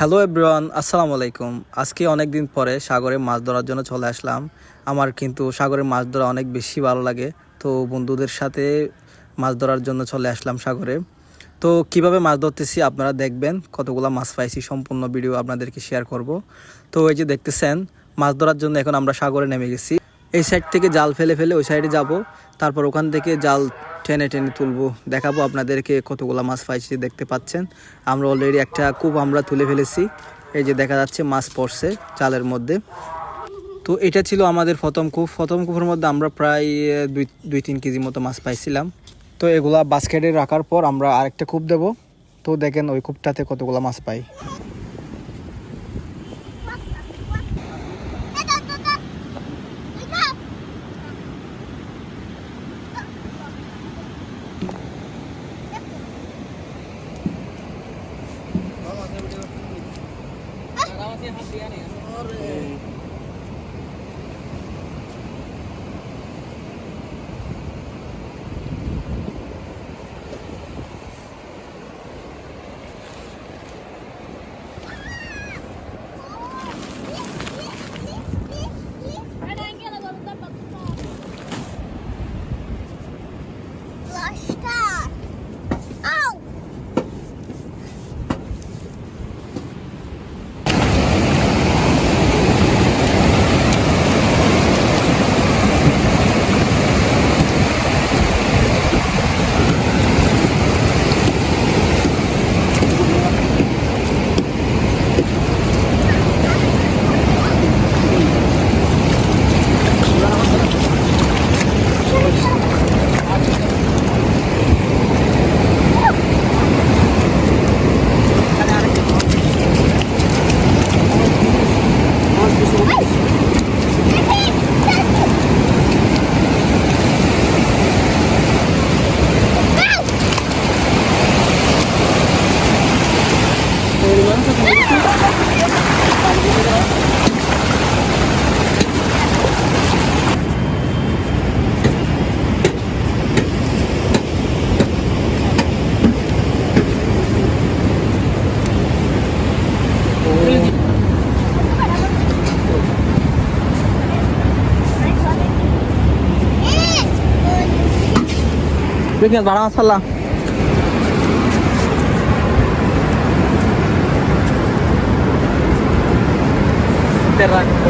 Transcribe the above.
Hello everyone আসসালামু আলাইকুম। আজকে অনেক দিন পরে সাগরে মাছ ধরার জন্য চলে আসলাম। আমার কিন্তু সাগরে মাছ ধরা অনেক বেশি ভালো লাগে। তো বন্ধুদের সাথে মাছ ধরার জন্য চলে আসলাম সাগরে। তো কীভাবে মাছ ধরতেছি আপনারা দেখবেন। কতগুলো মাছ পাইছি সম্পূর্ণ ভিডিও আপনাদেরকে শেয়ার করব। তো এই যে দেখতেছেন, মাছ ধরার জন্য এখন আমরা সাগরে নেমে গেছি। এই সাইড থেকে জাল ফেলে ফেলে ওই সাইডে যাব। তারপর ওখান থেকে জাল টেনে টেনে তুলবো। দেখাবো আপনাদেরকে কতগুলো মাছ পাইছি, দেখতে পাচ্ছেন? আমরা অলরেডি একটা কূপ আমরা তুলে ফেলেছি। এই যে দেখা যাচ্ছে মাছ পড়ছে জালের মধ্যে। তো এটা ছিল আমাদের প্রথম কূপ। প্রথম কূপের মধ্যে আমরা প্রায় দুই দুই তিন কেজি মতো মাছ পাইছিলাম। তো এগুলা বাস্কেটে রাখার পর আমরা আরেকটা কূপ দেব। তো দেখেন ওই কূপটাতে কতগুলো মাছ পাই। और Başta. দেখেন বাড়া মাসাল্লা রাখব